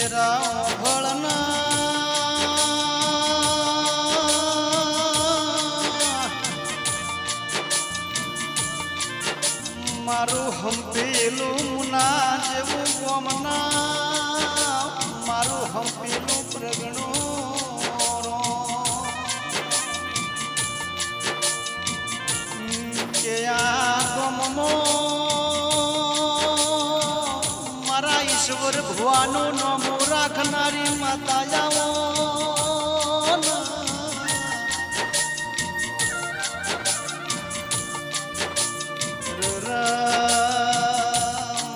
તેરા ભળના મારું હંપેલું મુના જેવું ગમના, મારું હંપેલું પ્રગણું કે આ મારા ઈશ્વર ભવાનું નામ રાખનારી માતા જાઓ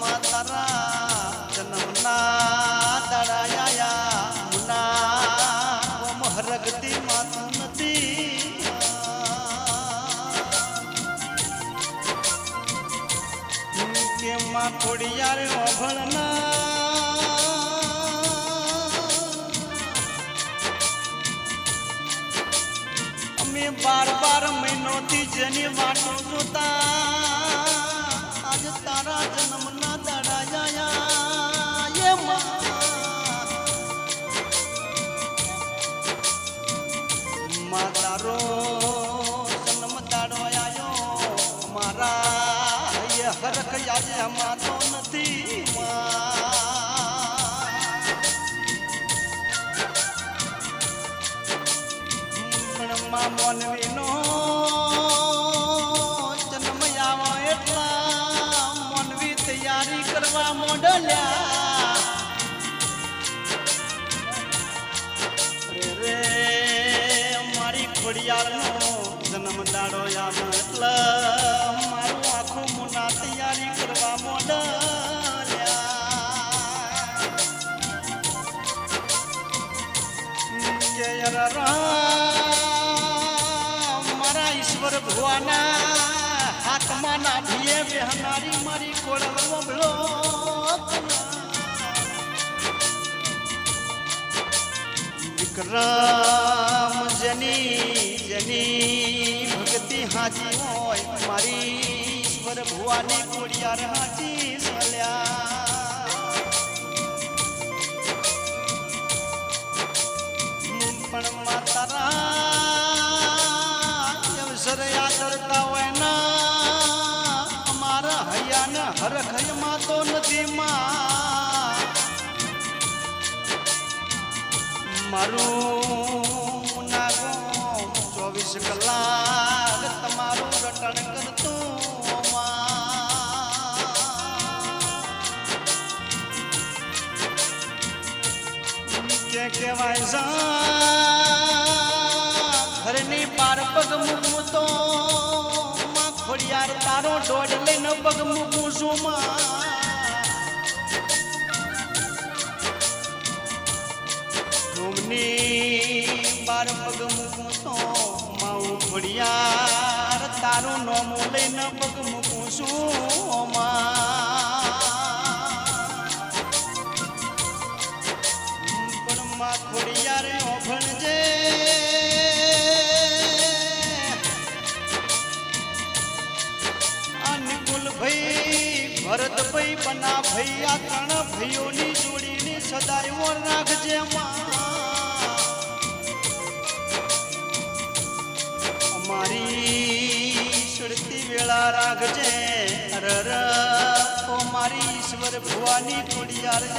માતારા જન્મના દડાયા મુના ગોમ હરગતી માતું નથી કે માં થોડી યાર અભળના અમે બાર બાર મહિનોથી જેની વાટો જોતા, આજે તારા જન્મના દડાયા એ મા. તારો જન્મ દાડો આવ્યો મારા હરખ આજે માં મોનવીનો જન્મ આવો એટલા મોનવી તૈયારી કરવા મોડલ્યા. રે, મારી ખોડિયારનો જન્મ દાડો યાદ એટલા મારું આખું મુના તૈયારી કરવા મોડલ્યા. કે યાર ભગવાના હાથમાં નાભીએ બેહનારી મારી કોળવો બ્લોક વિક્રમ, જની જની ભક્તિ હાજી હોય, મારી ઈશ્વર ભુવાની કોડિયાર હાજી સલ્યા. હૈયાને હરખયમાં તો નથી માં. મારું નાગો ચોવીસ કલાક તમારું રટણ કરતું કે કહેવાય, જા તારો છોડ લઈને પગ મૂકું છું માં. બાર પગ મૂકું તો માઉ ફળિયાર તારું નોમું લઈને પગ મૂકું છું પણ ભરતભાઈ ભૈયા ત્રણ ભૈયોની જોડીની સદાય ઓર રાખજે અમારી સુરતી વેળા રાખજે. અરર, ઓ મારી ઈશ્વર ભુવાની જામો